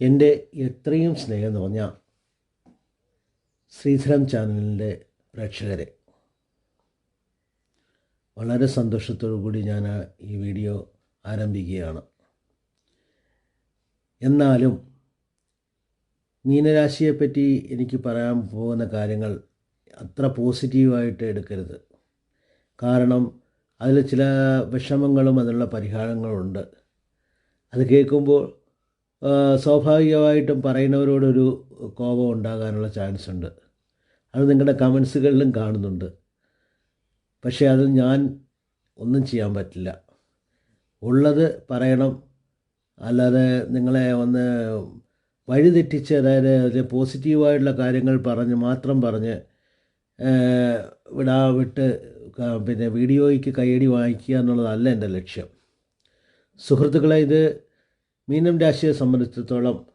എന്റെ എത്രയും സ്നേഹം നിറഞ്ഞ ശ്രീധരം ചാനലിന്റെ പ്രേക്ഷകരെ വളരെ സന്തോഷത്തോടു കൂടി ഞാൻ ഈ വീഡിയോ ആരംഭിക്കുകയാണ്. എന്നാലും മീനരാശിയെപ്പറ്റി എനിക്ക് പറയാൻ പോകുന്ന കാര്യങ്ങൾ അത്ര പോസിറ്റീവായിട്ട് എടുക്കരുത്. കാരണം അതിൽ ചില വിഷമങ്ങളും അതിനുള്ള പരിഹാരങ്ങളുണ്ട്. അത് കേൾക്കുമ്പോൾ സ്വാഭാവികമായിട്ടും പറയുന്നവരോടൊരു കോപം ഉണ്ടാകാനുള്ള ചാൻസ് ഉണ്ട്. അത് നിങ്ങളുടെ കമൻസുകളിലും കാണുന്നുണ്ട്. പക്ഷേ അത് ഞാൻ ഒന്നും ചെയ്യാൻ പറ്റില്ല. ഉള്ളത് പറയണം. അല്ലാതെ നിങ്ങളെ ഒന്ന് വഴിതെറ്റിച്ച് അതായത് അതിൽ പോസിറ്റീവായിട്ടുള്ള കാര്യങ്ങൾ പറഞ്ഞ് മാത്രം പറഞ്ഞ് വിടാ വിട്ട് പിന്നെ വീഡിയോയ്ക്ക് കൈയടി വാങ്ങിക്കുക എന്നുള്ളതല്ല എന്റെ ലക്ഷ്യം. സുഹൃത്തുക്കളെ ഇത് മീനം രാശിയെ സംബന്ധിച്ചിടത്തോളം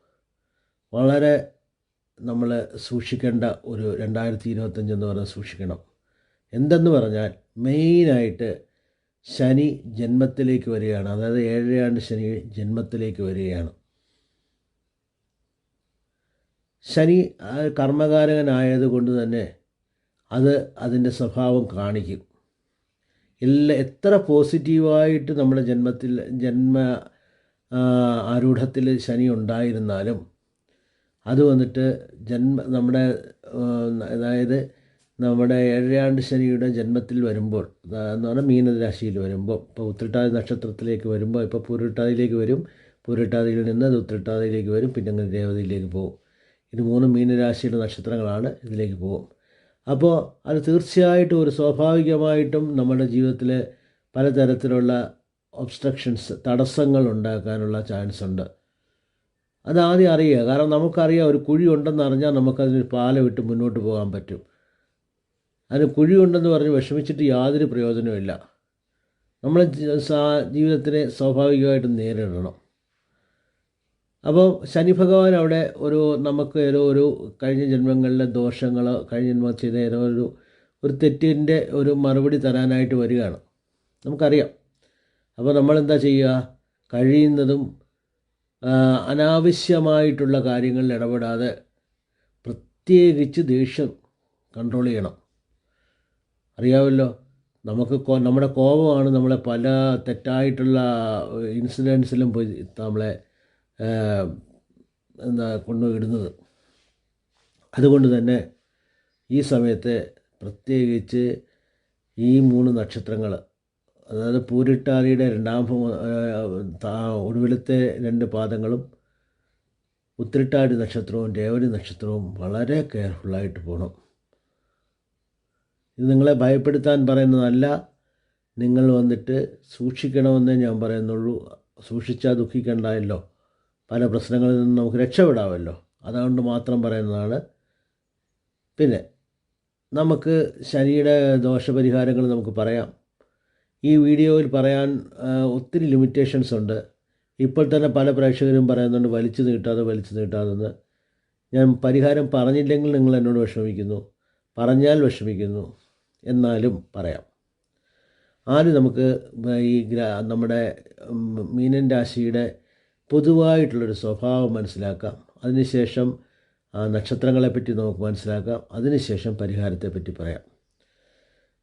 വളരെ നമ്മൾ സൂക്ഷിക്കേണ്ട ഒരു രണ്ടായിരത്തി ഇരുപത്തഞ്ച് എന്ന് പറഞ്ഞാൽ സൂക്ഷിക്കണം. എന്തെന്ന് പറഞ്ഞാൽ മെയിനായിട്ട് ശനി ജന്മത്തിലേക്ക് വരികയാണ്. അതായത് ഏഴരയാണ്ട് ശനി ജന്മത്തിലേക്ക് വരികയാണ്. ശനി കർമ്മകാരകനായതുകൊണ്ട് തന്നെ അത് അതിന്റെ സ്വഭാവം കാണിക്കും. എല്ലാ എത്ര പോസിറ്റീവായിട്ട് നമ്മുടെ ജന്മത്തിൽ ജന്മ ആരൂഢത്തിൽ ശനി ഉണ്ടായിരുന്നാലും അത് വന്നിട്ട് ജന്മ നമ്മുടെ അതായത് നമ്മുടെ ഏഴാണ്ട് ശനിയുടെ ജന്മത്തിൽ വരുമ്പോൾ എന്ന് പറഞ്ഞാൽ മീനരാശിയിൽ വരുമ്പോൾ ഇപ്പോൾ ഉത്രട്ടാതി നക്ഷത്രത്തിലേക്ക് വരുമ്പോൾ ഇപ്പോൾ പൂരിട്ടാതിയിലേക്ക് വരും പൂരിട്ടാതിയിൽ നിന്ന് അത് ഉത്രട്ടാതിയിലേക്ക് വരും പിന്നെ അങ്ങനെ രേവതിയിലേക്ക് പോകും. ഇത് മൂന്ന് മീനരാശിയുടെ നക്ഷത്രങ്ങളാണ് ഇതിലേക്ക് പോകും. അപ്പോൾ അത് തീർച്ചയായിട്ടും ഒരു സ്വാഭാവികമായിട്ടും നമ്മുടെ ജീവിതത്തിൽ പലതരത്തിലുള്ള ഒബ്സ്ട്രക്ഷൻസ് തടസ്സങ്ങൾ ഉണ്ടാക്കാനുള്ള ചാൻസ് ഉണ്ട് അതാദ്യം അറിയുക. കാരണം നമുക്കറിയാം ഒരു കുഴി ഉണ്ടെന്ന് അറിഞ്ഞാൽ നമുക്കതിന് പാല വിട്ട് മുന്നോട്ട് പോകാൻ പറ്റും. അതിന് കുഴി ഉണ്ടെന്ന് പറഞ്ഞ് വിഷമിച്ചിട്ട് യാതൊരു പ്രയോജനവുമില്ല നമ്മൾ ജീവിതത്തിനെ സ്വാഭാവികമായിട്ട് നേരിടണം. അപ്പോൾ ശനി ഭഗവാൻ അവിടെ ഒരു നമുക്ക് ഏതോ ഒരു കഴിഞ്ഞ ജന്മങ്ങളിലെ ദോഷങ്ങൾ കഴിഞ്ഞ ജന്മം ചെയ്ത ഏതോ ഒരു ഒരു തെറ്റിന്റെ ഒരു മറുപടി തരാനായിട്ട് വരികയാണ്. നമുക്കറിയാം. അപ്പോൾ നമ്മളെന്താ ചെയ്യുക? കഴിയുന്നതും അനാവശ്യമായിട്ടുള്ള കാര്യങ്ങളിൽ ഇടപെടാതെ പ്രത്യേകിച്ച് ദേഷ്യം കൺട്രോൾ ചെയ്യണം. അറിയാമല്ലോ നമുക്ക് നമ്മുടെ കോപമാണ് നമ്മളെ പല തെറ്റായിട്ടുള്ള ഇൻസിഡൻസിലും പോയി നമ്മളെ എന്താ കൊണ്ടുവിടുന്നത്. അതുകൊണ്ട് തന്നെ ഈ സമയത്ത് പ്രത്യേകിച്ച് ഈ മൂന്ന് നക്ഷത്രങ്ങൾ അതായത് പൂരിട്ടാതിയുടെ രണ്ടാം ഒടുവിലത്തെ രണ്ട് പാദങ്ങളും ഉത്തിരിട്ടാടി നക്ഷത്രവും രേവതി നക്ഷത്രവും വളരെ കെയർഫുള്ളായിട്ട് പോകണം ഇത് നിങ്ങളെ ഭയപ്പെടുത്താൻ പറയുന്നതല്ല നിങ്ങൾ വന്നിട്ട് സൂക്ഷിക്കണമെന്നേ ഞാൻ പറയുന്നുള്ളൂ. സൂക്ഷിച്ചാൽ ദുഃഖിക്കണ്ടായല്ലോ. പല പ്രശ്നങ്ങളിൽ നിന്നും നമുക്ക് രക്ഷപ്പെടാമല്ലോ. അതുകൊണ്ട് മാത്രം പറയുന്നതാണ്. പിന്നെ നമുക്ക് ശനിയുടെ ദോഷപരിഹാരങ്ങൾ നമുക്ക് പറയാം. ഈ വീഡിയോയിൽ പറയാൻ ഒത്തിരി ലിമിറ്റേഷൻസ് ഉണ്ട്. ഇപ്പോൾ തന്നെ പല പ്രേക്ഷകരും പറയുന്നുണ്ട് വലിച്ചു നീട്ടാതെ വലിച്ചു നീട്ടാതെന്ന്. ഞാൻ പരിഹാരം പറഞ്ഞില്ലെങ്കിൽ നിങ്ങൾ എന്നോട് വിഷമിക്കുന്നു. പറഞ്ഞാൽ വിഷമിക്കുന്നു. എന്നാലും പറയാം. ആദ്യം നമുക്ക് ഈ നമ്മുടെ മീനൻ രാശിയുടെ പൊതുവായിട്ടുള്ളൊരു സ്വഭാവം മനസ്സിലാക്കാം. അതിനുശേഷം നക്ഷത്രങ്ങളെപ്പറ്റി നമുക്ക് മനസ്സിലാക്കാം. അതിനുശേഷം പരിഹാരത്തെപ്പറ്റി പറയാം.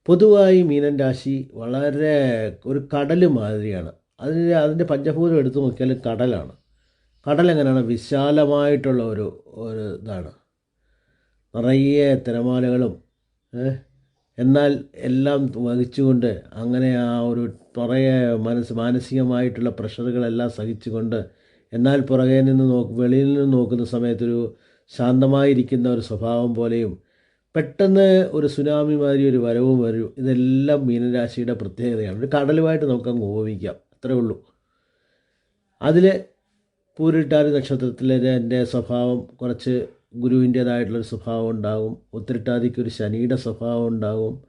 പൊതുവായി മീനൻ രാശി വളരെ ഒരു കടൽ മാതിരിയാണ്. അതിന് അതിന്റെ പഞ്ചഭൂതം എടുത്തു നോക്കിയാൽ കടലാണ്. കടൽ എങ്ങനെയാണ്? വിശാലമായിട്ടുള്ള ഒരു ഒരു ഇതാണ്. നിറയെ തിരമാലകളും എന്നാൽ എല്ലാം വഹിച്ചുകൊണ്ട് അങ്ങനെ ആ ഒരു നിറയെ മനസ് മാനസികമായിട്ടുള്ള പ്രഷറുകളെല്ലാം സഹിച്ചുകൊണ്ട് എന്നാൽ പുറകെ നിന്ന് നോക്ക് വെളിയിൽ നിന്ന് നോക്കുന്ന സമയത്തൊരു ശാന്തമായിരിക്കുന്ന ഒരു സ്വഭാവം പോലെയും പെട്ടെന്ന് ഒരു സുനാമി മാതിരി ഒരു വരവും വരും. ഇതെല്ലാം മീനരാശിയുടെ പ്രത്യേകതയാണ്. ഒരു കടലുമായിട്ട് നമുക്കങ്ങ് ഉപമിക്കാം. അത്രേ ഉള്ളൂ. അതിൽ പൂരിട്ടാതി നക്ഷത്രത്തിലെ എന്റെ സ്വഭാവം കുറച്ച് ഗുരുവിന്റേതായിട്ടുള്ളൊരു സ്വഭാവം ഉണ്ടാകും. ഉത്തരട്ടാതിക്കൊരു ശനിയുടെ സ്വഭാവം ഉണ്ടാകും.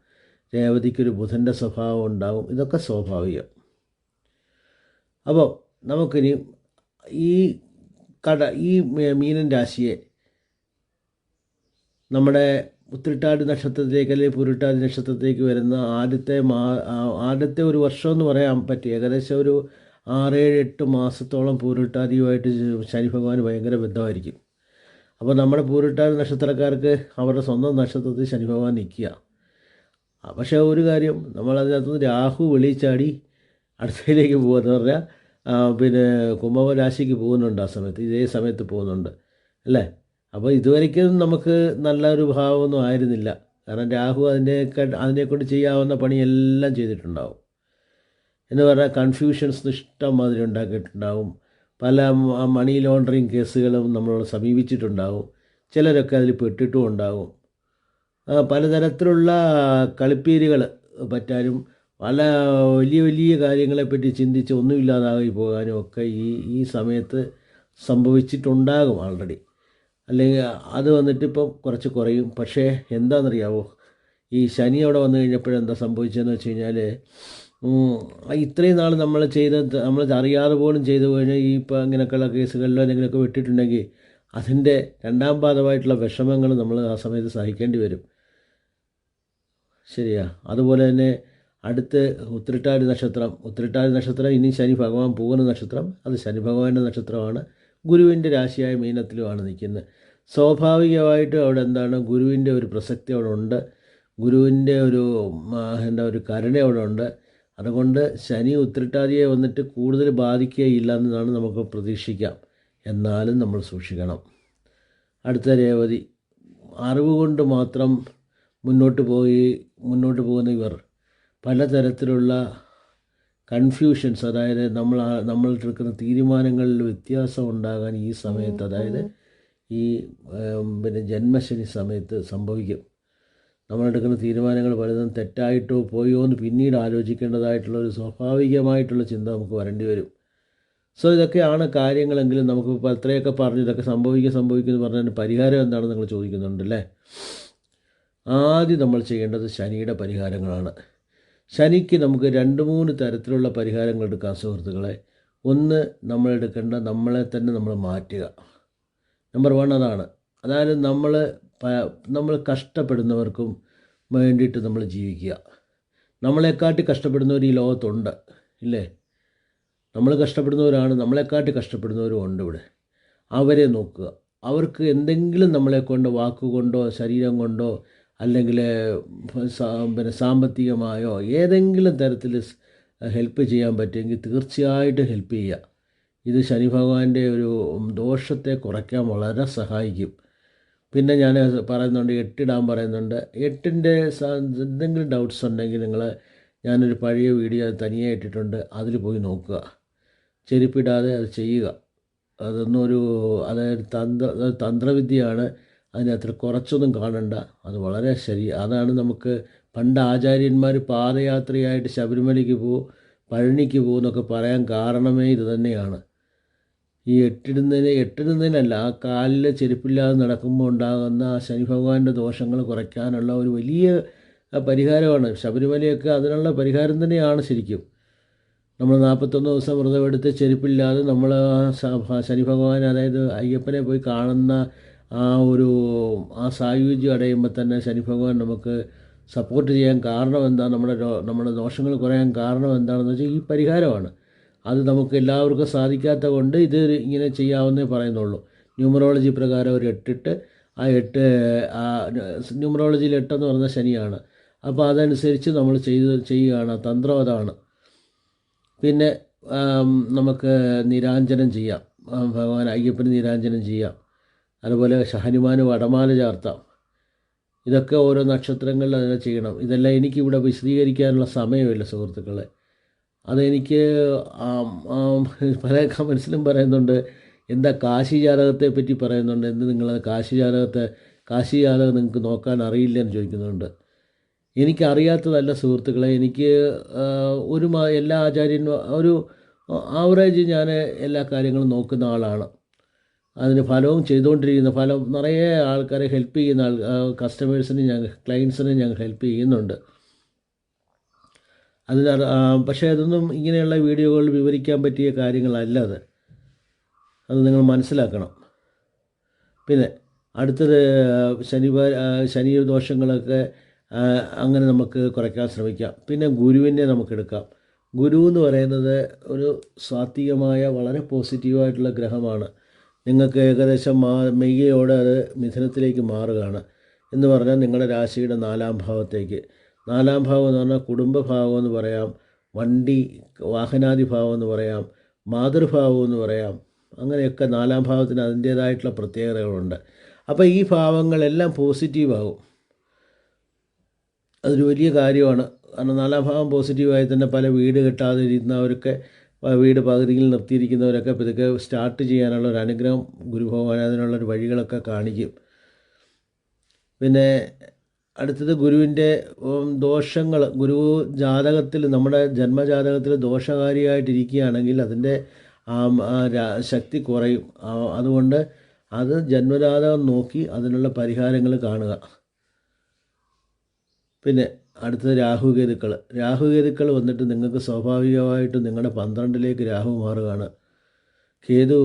രേവതിക്കൊരു ബുധന്റെ സ്വഭാവം ഉണ്ടാകും. ഇതൊക്കെ സ്വാഭാവികം. അപ്പോൾ നമുക്കിനി ഈ കട ഈ മീനൻ രാശിയെ നമ്മുടെ ഉത്തിരിട്ടാതി നക്ഷത്രത്തിലേക്ക് അല്ലെങ്കിൽ പുരുട്ടാതി നക്ഷത്രത്തിലേക്ക് വരുന്ന ആദ്യത്തെ മാ ആദ്യത്തെ ഒരു വർഷം എന്ന് പറയാൻ പറ്റി. ഏകദേശം ഒരു ആറേഴ് എട്ട് മാസത്തോളം പൂരിട്ടാതിയുമായിട്ട് ശനി ഭഗവാൻ ഭയങ്കര ബന്ധമായിരിക്കും അപ്പോൾ നമ്മുടെ പൂരിട്ടാതി നക്ഷത്രക്കാർക്ക് അവരുടെ സ്വന്തം നക്ഷത്രത്തിൽ ശനി ഭഗവാൻ നിൽക്കുക. പക്ഷേ ഒരു കാര്യം നമ്മൾ അതിനകത്തുനിന്ന് രാഹു വെളിച്ചാടി അടുത്തതിലേക്ക് പോകുമെന്ന് പറഞ്ഞാൽ പിന്നെ കുംഭരാശിക്ക് പോകുന്നുണ്ട് ആ സമയത്ത് ഇതേ സമയത്ത് പോകുന്നുണ്ട് അല്ലേ? അപ്പോൾ ഇതുവരേക്കും നമുക്ക് നല്ലൊരു ഭാവമൊന്നും ആയിരുന്നില്ല. കാരണം രാഹു അതിന്റെയൊക്കെ അതിനെക്കൊണ്ട് ചെയ്യാവുന്ന പണിയെല്ലാം ചെയ്തിട്ടുണ്ടാവും. എന്ന് പറഞ്ഞാൽ കൺഫ്യൂഷൻസ് ഇഷ്ടം മാതിരി ഉണ്ടാക്കിയിട്ടുണ്ടാവും. പല മണി ലോണ്ടറിങ് കേസുകളും നമ്മളോട് സമീപിച്ചിട്ടുണ്ടാവും. ചിലരൊക്കെ അതിൽ പെട്ടിട്ടും ഉണ്ടാവും. പലതരത്തിലുള്ള കളിപ്പീരുകൾ പറ്റാനും പല വലിയ വലിയ കാര്യങ്ങളെപ്പറ്റി ചിന്തിച്ച് ഒന്നുമില്ലാതായി പോകാനും ഒക്കെ ഈ ഈ സമയത്ത് സംഭവിച്ചിട്ടുണ്ടാകും ആൾറെഡി അല്ലെങ്കിൽ അത് വന്നിട്ട് ഇപ്പോൾ കുറച്ച് കുറയും. പക്ഷേ എന്താണെന്നറിയാവോ? ഈ ശനി അവിടെ വന്നു കഴിഞ്ഞപ്പോഴെന്താ സംഭവിച്ചതെന്ന് വെച്ച് കഴിഞ്ഞാൽ ഇത്രയും നാൾ നമ്മൾ ചെയ്ത നമ്മൾ അറിയാതെ പോലും ചെയ്തു കഴിഞ്ഞാൽ ഈ ഇപ്പോൾ ഇങ്ങനെയൊക്കെയുള്ള കേസുകളിലോ എന്തെങ്കിലുമൊക്കെ വിട്ടിട്ടുണ്ടെങ്കിൽ അതിന്റെ രണ്ടാം പാദമായിട്ടുള്ള വിഷമങ്ങൾ നമ്മൾ ആ സമയത്ത് സഹിക്കേണ്ടി വരും. ശരിയാ. അതുപോലെ തന്നെ അടുത്ത് ഉത്രട്ടാതി നക്ഷത്രം. ഉത്രട്ടാതി നക്ഷത്രം ഇനി ശനി ഭഗവാൻ പോകുന്ന നക്ഷത്രം. അത് ശനി ഭഗവാന്റെ നക്ഷത്രമാണ്. ഗുരുവിന്റെ രാശിയായ മീനത്തിലുമാണ് നിൽക്കുന്നത്. സ്വാഭാവികമായിട്ട് അവിടെ എന്താണ്? ഗുരുവിന്റെ ഒരു പ്രസക്തി അവിടെ ഉണ്ട്. ഗുരുവിന്റെ ഒരു എന്താ ഒരു കരുണ അവിടെ ഉണ്ട്. അതുകൊണ്ട് ശനി ഉത്രട്ടാതിയെ വന്നിട്ട് കൂടുതൽ ബാധിക്കുകയില്ല എന്നാണ് നമുക്ക് പ്രതീക്ഷിക്കാം. എന്നാലും നമ്മൾ സൂക്ഷിക്കണം. അടുത്ത രേവതി അറിവ് കൊണ്ട് മാത്രം മുന്നോട്ട് പോയി മുന്നോട്ട് പോകുന്ന ഇവർ പലതരത്തിലുള്ള കൺഫ്യൂഷൻസ് അതായത് നമ്മൾ നമ്മൾ എടുക്കുന്ന തീരുമാനങ്ങളിൽ വ്യത്യാസം ഉണ്ടാകാൻ ഈ സമയത്ത് അതായത് ഈ പിന്നെ ജന്മശനി സമയത്ത് സംഭവിക്കും. നമ്മളെടുക്കുന്ന തീരുമാനങ്ങൾ പലതും തെറ്റായിട്ടോ പോയോ എന്ന് പിന്നീട് ആലോചിക്കേണ്ടതായിട്ടുള്ള ഒരു സ്വാഭാവികമായിട്ടുള്ള ചിന്ത നമുക്ക് വരേണ്ടി വരും. സോ ഇതൊക്കെയാണ് കാര്യങ്ങളെങ്കിലും നമുക്ക് ഇപ്പോൾ അത്രയൊക്കെ പറഞ്ഞു ഇതൊക്കെ സംഭവിക്കുക സംഭവിക്കുന്നു പറഞ്ഞതിന് പരിഹാരം എന്താണെന്ന് നിങ്ങൾ ചോദിക്കുന്നുണ്ടല്ലേ ആദ്യം നമ്മൾ ചെയ്യേണ്ടത് ശനിയുടെ പരിഹാരങ്ങളാണ്. ശനിക്ക് നമുക്ക് രണ്ട് മൂന്ന് തരത്തിലുള്ള പരിഹാരങ്ങൾ എടുക്കാം സുഹൃത്തുക്കളെ. ഒന്ന് നമ്മൾ എടുക്കേണ്ട നമ്മളെ തന്നെ നമ്മൾ മാറ്റുക. നമ്പർ വൺ അതാണ്. അതായത് നമ്മൾ നമ്മൾ കഷ്ടപ്പെടുന്നവർക്കും വേണ്ടിയിട്ട് നമ്മൾ ജീവിക്കുക. നമ്മളെക്കാട്ടി കഷ്ടപ്പെടുന്നവർ ഈ ലോകത്തുണ്ട് ഇല്ലേ? നമ്മൾ കഷ്ടപ്പെടുന്നവരാണ് നമ്മളെക്കാട്ടി കഷ്ടപ്പെടുന്നവരും ഉണ്ട് ഇവിടെ. അവരെ നോക്കുക. അവർക്ക് എന്തെങ്കിലും നമ്മളെ കൊണ്ട് വാക്കുകൊണ്ടോ ശരീരം കൊണ്ടോ അല്ലെങ്കിൽ പിന്നെ സാമ്പത്തികമായോ ഏതെങ്കിലും തരത്തിൽ ഹെൽപ്പ് ചെയ്യാൻ പറ്റുമെങ്കിൽ തീർച്ചയായിട്ടും ഹെൽപ്പ് ചെയ്യുക. ഇത് ശനി ഭഗവാന്റെ ഒരു ദോഷത്തെ കുറയ്ക്കാൻ വളരെ സഹായിക്കും. പിന്നെ ഞാൻ പറയുന്നുണ്ട് എട്ടിടാൻ പറയുന്നുണ്ട്. എട്ടിന്റെ എന്തെങ്കിലും ഡൗട്ട്സ് ഉണ്ടെങ്കിൽ നിങ്ങൾ ഞാനൊരു പഴയ വീഡിയോ തനിയെ ഇട്ടിട്ടുണ്ട് അതിൽ പോയി നോക്കുക. ചെരുപ്പിടാതെ അത് ചെയ്യുക. അതൊന്നും ഒരു അതായത് തന്ത്ര തന്ത്രവിദ്യയാണ്. അതിനകത്ത് കുറച്ചൊന്നും കാണണ്ട. അത് വളരെ ശരി. അതാണ് നമുക്ക് പണ്ട് ആചാര്യന്മാർ പാദയാത്രയായിട്ട് ശബരിമലയ്ക്ക് പോകും പഴനിക്ക് പോകുന്നൊക്കെ പറയാൻ കാരണമേ ഇത് തന്നെയാണ്. ഈ എട്ടിടുന്നതിന് എട്ടിടുന്നതിനല്ല ആ കാലിൽ ചെരുപ്പില്ലാതെ നടക്കുമ്പോൾ ഉണ്ടാകുന്ന ആ ശനി ഭഗവാന്റെ ദോഷങ്ങൾ കുറയ്ക്കാനുള്ള ഒരു വലിയ പരിഹാരമാണ്. ശബരിമലയൊക്കെ അതിനുള്ള പരിഹാരം തന്നെയാണ് ശരിക്കും. നമ്മൾ നാൽപ്പത്തൊന്ന് ദിവസം വ്രതമെടുത്ത് ചെരുപ്പില്ലാതെ നമ്മൾ ശനി ഭഗവാൻ അതായത് അയ്യപ്പനെ പോയി കാണുന്ന ആ ഒരു ആ സായുജ്യം അടയുമ്പോൾ തന്നെ ശനി ഭഗവാൻ നമുക്ക് സപ്പോർട്ട് ചെയ്യാൻ കാരണം എന്താ? നമ്മുടെ നമ്മുടെ ദോഷങ്ങൾ കുറയാൻ കാരണം എന്താണെന്ന് വെച്ചാൽ ഈ പരിഹാരമാണ്. അത് നമുക്ക് എല്ലാവർക്കും സാധിക്കാത്ത കൊണ്ട് ഇത് ഇങ്ങനെ ചെയ്യാവുന്നേ പറയുന്നുള്ളൂ. ന്യൂമറോളജി പ്രകാരം ഒരു എട്ടിട്ട് ആ എട്ട് ആ ന്യൂമറോളജിയിൽ എട്ടെന്ന് പറഞ്ഞ ശനിയാണ്. അപ്പോൾ അതനുസരിച്ച് നമ്മൾ ചെയ്ത് ചെയ്യുകയാണ്. തന്ത്രം അതാണ്. പിന്നെ നമുക്ക് നിരാഞ്ജനം ചെയ്യാം. ഭഗവാൻ അയ്യപ്പന് നിരാഞ്ജനം ചെയ്യാം. അതുപോലെ ഹനുമാന് വടമാല ചാർത്താം. ഇതൊക്കെ ഓരോ നക്ഷത്രങ്ങളിൽ അതിനെ ചെയ്യണം. ഇതെല്ലാം എനിക്കിവിടെ വിശദീകരിക്കാനുള്ള സമയമില്ല സുഹൃത്തുക്കളെ. അതെനിക്ക് പല കമൻസിലും പറയുന്നുണ്ട് എന്താ കാശി ജാതകത്തെ പറ്റി പറയുന്നുണ്ട് എന്ത് നിങ്ങൾ കാശി ജാതകത്തെ കാശി ജാതകം നിങ്ങൾക്ക് നോക്കാൻ അറിയില്ല എന്ന് ചോദിക്കുന്നുണ്ട്. എനിക്കറിയാത്തതല്ല സുഹൃത്തുക്കളെ. എനിക്ക് ഒരു എല്ലാ ആചാര്യന്മാർ ഒരു ആവറേജ് ഞാൻ എല്ലാ കാര്യങ്ങളും നോക്കുന്ന ആളാണ്. അതിന് ഫലവും ചെയ്തുകൊണ്ടിരിക്കുന്ന ഫലം നിറയെ ആൾക്കാരെ ഹെൽപ്പ് ചെയ്യുന്ന ആൾ കസ്റ്റമേഴ്സിന് ഞങ്ങൾ ക്ലയൻസിന് ഞങ്ങൾ ഹെൽപ്പ് ചെയ്യുന്നുണ്ട്. അതിന് പക്ഷേ അതൊന്നും ഇങ്ങനെയുള്ള വീഡിയോകളിൽ വിവരിക്കാൻ പറ്റിയ കാര്യങ്ങളല്ല അത്. അത് നിങ്ങൾ മനസ്സിലാക്കണം. പിന്നെ അടുത്തത് ശനി ശനി ദോഷങ്ങളൊക്കെ അങ്ങനെ നമുക്ക് കുറയ്ക്കാൻ ശ്രമിക്കാം. പിന്നെ ഗുരുവിനെ നമുക്കെടുക്കാം ഗുരു എന്ന് പറയുന്നത് ഒരു സാത്വികമായ വളരെ പോസിറ്റീവായിട്ടുള്ള ഗ്രഹമാണ്. നിങ്ങൾക്ക് ഏകദേശം മാ മെയ്യയോടെ അത് മിഥുനത്തിലേക്ക് മാറുകയാണ്. എന്ന് പറഞ്ഞാൽ നിങ്ങളുടെ രാശിയുടെ നാലാം ഭാവത്തേക്ക്. നാലാം ഭാവം എന്ന് പറഞ്ഞാൽ കുടുംബഭാവം എന്ന് പറയാം വണ്ടി വാഹനാദി ഭാവം എന്ന് പറയാം മാതൃഭാവം എന്ന് പറയാം. അങ്ങനെയൊക്കെ നാലാം ഭാവത്തിന് അതിന്റേതായിട്ടുള്ള പ്രത്യേകതകളുണ്ട്. അപ്പോൾ ഈ ഭാവങ്ങളെല്ലാം പോസിറ്റീവാകും. അതൊരു വലിയ കാര്യമാണ്. കാരണം നാലാം ഭാവം പോസിറ്റീവായി തന്നെ പല വീട് കെട്ടാതെ ഇരുന്നവരൊക്കെ ആ വീട് പകുതിയിൽ നിർത്തിയിരിക്കുന്നവരൊക്കെ ഇതൊക്കെ സ്റ്റാർട്ട് ചെയ്യാനുള്ള ഒരു അനുഗ്രഹം ഗുരുഭഗവാൻ അതിനുള്ളൊരു വഴികളൊക്കെ കാണിക്കും. പിന്നെ അടുത്തത് ഗുരുവിന്റെ ദോഷങ്ങൾ. ഗുരു ജാതകത്തിൽ നമ്മുടെ ജന്മജാതകത്തിൽ ദോഷകാരിയായിട്ടിരിക്കുകയാണെങ്കിൽ അതിന്റെ ശക്തി കുറയും. അതുകൊണ്ട് അത് ജന്മജാതകം നോക്കി അതിനുള്ള പരിഹാരങ്ങൾ കാണുക. പിന്നെ അടുത്തത് രാഹുകേതുക്കൾ രാഹുകേതുക്കൾ വന്നിട്ട് നിങ്ങൾക്ക് സ്വാഭാവികമായിട്ടും നിങ്ങളുടെ പന്ത്രണ്ടിലേക്ക് രാഹു മാറുകയാണ്. കേതു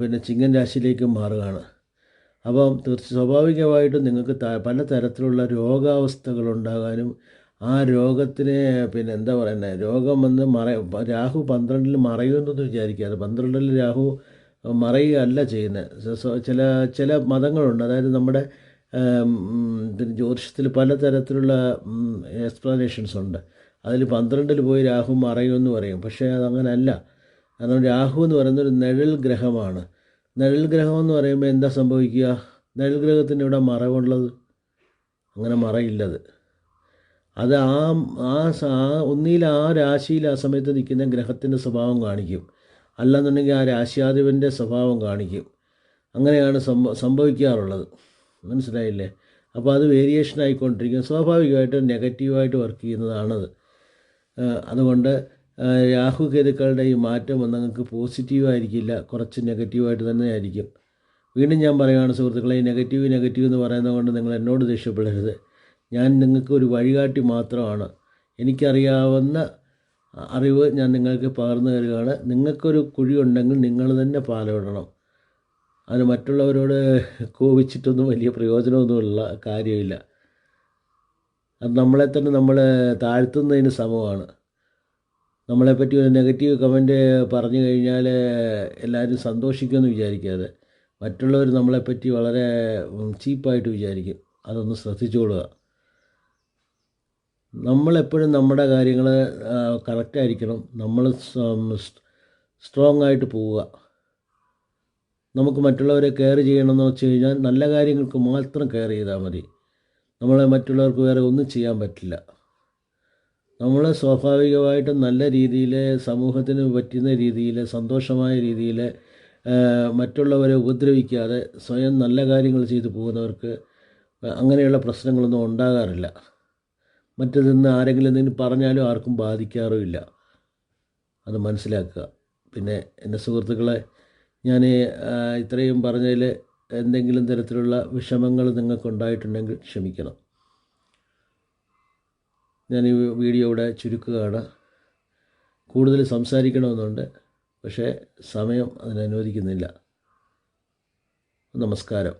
പിന്നെ ചിങ്ങൻ രാശിയിലേക്കും മാറുകയാണ്. അപ്പം തീർച്ച സ്വാഭാവികമായിട്ടും നിങ്ങൾക്ക് പല തരത്തിലുള്ള രോഗാവസ്ഥകൾ ഉണ്ടാകാനും ആ രോഗത്തിനെ പിന്നെ എന്താ പറയുന്നത് രോഗം വന്ന് മറ രാഹു പന്ത്രണ്ടിൽ മറയുമെന്നൊന്നും വിചാരിക്കാതെ പന്ത്രണ്ടിൽ രാഹു മറയുകയല്ല ചെയ്യുന്നത്. ചില ചില മതങ്ങളുണ്ട്. അതായത് നമ്മുടെ പിന്നെ ജ്യോതിഷത്തിൽ പലതരത്തിലുള്ള എക്സ്പ്ലനേഷൻസ് ഉണ്ട്. അതിൽ പന്ത്രണ്ടിൽ പോയി രാഹു മറയുമെന്ന് പറയും. പക്ഷേ അതങ്ങനല്ല. കാരണം രാഹു എന്ന് പറയുന്നത് ഒരു നിഴൽ ഗ്രഹമാണ്. നിഴൽ ഗ്രഹം എന്ന് പറയുമ്പോൾ എന്താ സംഭവിക്കുക? നിഴൽ ഗ്രഹത്തിന് ഇവിടെ മറവുള്ളത്? അങ്ങനെ മറയില്ലത് അത്. ആ ആ സ- ആ രാശിയിൽ ആ സമയത്ത് നിൽക്കുന്ന ഗ്രഹത്തിന്റെ സ്വഭാവം കാണിക്കും. അല്ലെന്നുണ്ടെങ്കിൽ ആ രാശിയാധിപന്റെ സ്വഭാവം കാണിക്കും. അങ്ങനെയാണ് സംഭ സംഭവിക്കാറുള്ളത്. മനസ്സിലായില്ലേ? അപ്പോൾ അത് വേരിയേഷൻ ആയിക്കൊണ്ടിരിക്കും സ്വാഭാവികമായിട്ടും നെഗറ്റീവായിട്ട് വർക്ക് ചെയ്യുന്നതാണത്. അതുകൊണ്ട് രാഹുകേതുക്കളുടെ രാഹു കേതുക്കളുടെ ഈ മാറ്റം നിങ്ങൾക്ക് പോസിറ്റീവ് ആയിരിക്കില്ല. കുറച്ച് നെഗറ്റീവായിട്ട് തന്നെ ആയിരിക്കും. വീണ്ടും ഞാൻ പറയുകയാണ് സുഹൃത്തുക്കളെ ഈ നെഗറ്റീവ് നെഗറ്റീവ് എന്ന് പറയുന്നത് കൊണ്ട് നിങ്ങൾ എന്നോട് ദേഷ്യപ്പെടരുത്. ഞാൻ നിങ്ങൾക്ക് ഒരു വഴികാട്ടി മാത്രമാണ്. എനിക്കറിയാവുന്ന അറിവ് ഞാൻ നിങ്ങൾക്ക് പകർന്നു തരികയാണ്. നിങ്ങൾക്കൊരു കുഴി ഉണ്ടെങ്കിൽ നിങ്ങൾ തന്നെ പാലമിടണം. അതിന് മറ്റുള്ളവരോട് കോപിച്ചിട്ടൊന്നും വലിയ പ്രയോജനമൊന്നുമുള്ള കാര്യമില്ല. അത് നമ്മളെ തന്നെ നമ്മൾ താഴ്ത്തുന്നതിന് സമമാണ്. നമ്മളെപ്പറ്റി ഒരു നെഗറ്റീവ് കമന്റ് പറഞ്ഞു കഴിഞ്ഞാൽ എല്ലാവരും സന്തോഷിക്കുമെന്ന് വിചാരിക്കാതെ മറ്റുള്ളവർ നമ്മളെപ്പറ്റി വളരെ ചീപ്പായിട്ട് വിചാരിക്കും. അതൊന്ന് ശ്രദ്ധിച്ചുകൊള്ളുക നമ്മളെപ്പോഴും നമ്മുടെ കാര്യങ്ങൾ കറക്റ്റായിരിക്കണം. നമ്മൾ സ്ട്രോങ് ആയിട്ട് പോവുക. നമുക്ക് മറ്റുള്ളവരെ കെയർ ചെയ്യണമെന്ന് വെച്ച് കഴിഞ്ഞാൽ നല്ല കാര്യങ്ങൾക്ക് മാത്രം കെയർ ചെയ്താൽ മതി. നമ്മളെ മറ്റുള്ളവർക്ക് വേറെ ഒന്നും ചെയ്യാൻ പറ്റില്ല. നമ്മൾ സ്വാഭാവികമായിട്ടും നല്ല രീതിയിൽ സമൂഹത്തിന് പറ്റുന്ന രീതിയിൽ സന്തോഷമായ രീതിയിൽ മറ്റുള്ളവരെ ഉപദ്രവിക്കാതെ സ്വയം നല്ല കാര്യങ്ങൾ ചെയ്തു പോകുന്നവർക്ക് അങ്ങനെയുള്ള പ്രശ്നങ്ങളൊന്നും ഉണ്ടാകാറില്ല. മറ്റതിന്ന് ആരെങ്കിലും എന്തെങ്കിലും പറഞ്ഞാലും ആർക്കും ബാധിക്കാറുമില്ല. അത് മനസ്സിലാക്കുക. പിന്നെ എന്റെ സുഹൃത്തുക്കളെ ഞാൻ ഇത്രയും പറഞ്ഞതിൽ എന്തെങ്കിലും തരത്തിലുള്ള വിഷമങ്ങൾ നിങ്ങൾക്കുണ്ടായിട്ടുണ്ടെങ്കിൽ ക്ഷമിക്കണം. ഞാൻ ഈ വീഡിയോ ഇവിടെ ചുരുക്കുകയാണ്. കൂടുതൽ സംസാരിക്കണമെന്നുണ്ട് പക്ഷേ സമയം അതിനനുവദിക്കുന്നില്ല. നമസ്കാരം.